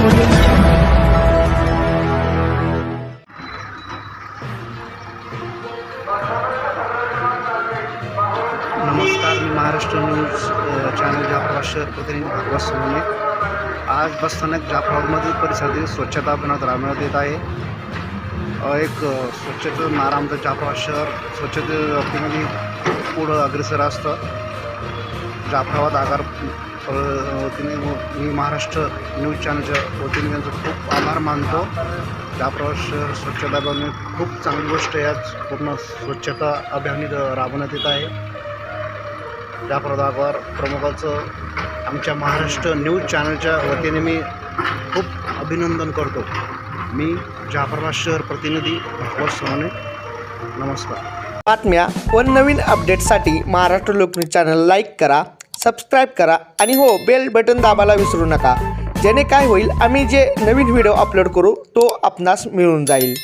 नमस्कार मी Maharashtra news channel Jofra शहर प्रतिनिधी भागवत सोने आज बसस्थानक जाफरामधील परिसरातील स्वच्छता अभियानात राबवण्यात येत आहे. एक स्वच्छतेचं नारा आमचं जाफरा शहर स्वच्छतेमध्ये म्हणजे पुढं अग्रेसर असतं. जाफराबाद आगार वतीने मी महाराष्ट्र न्यूज चॅनलच्या वतीने त्यांचं खूप आभार मानतो. जाफराबाद शहर स्वच्छता अभियान खूप चांगली गोष्ट याच पूर्ण स्वच्छता अभियान राबवण्यात येत आहे. जाफराबाद आगार प्रमुखाचं आमच्या महाराष्ट्र न्यूज चॅनलच्या वतीने मी खूप अभिनंदन करतो. मी जाफराबाद शहर प्रतिनिधी भागवत सोने नमस्कार. बातम्या व नवीन अपडेटसाठी महाराष्ट्र लोकन्यूज चॅनल लाईक करा. सबस्क्राईब करा आणि हो बेल बटन दाबायला विसरू नका. जेणे काय होईल आम्ही जे नवीन व्हिडिओ अपलोड करू तो आपणास मिळून जाईल.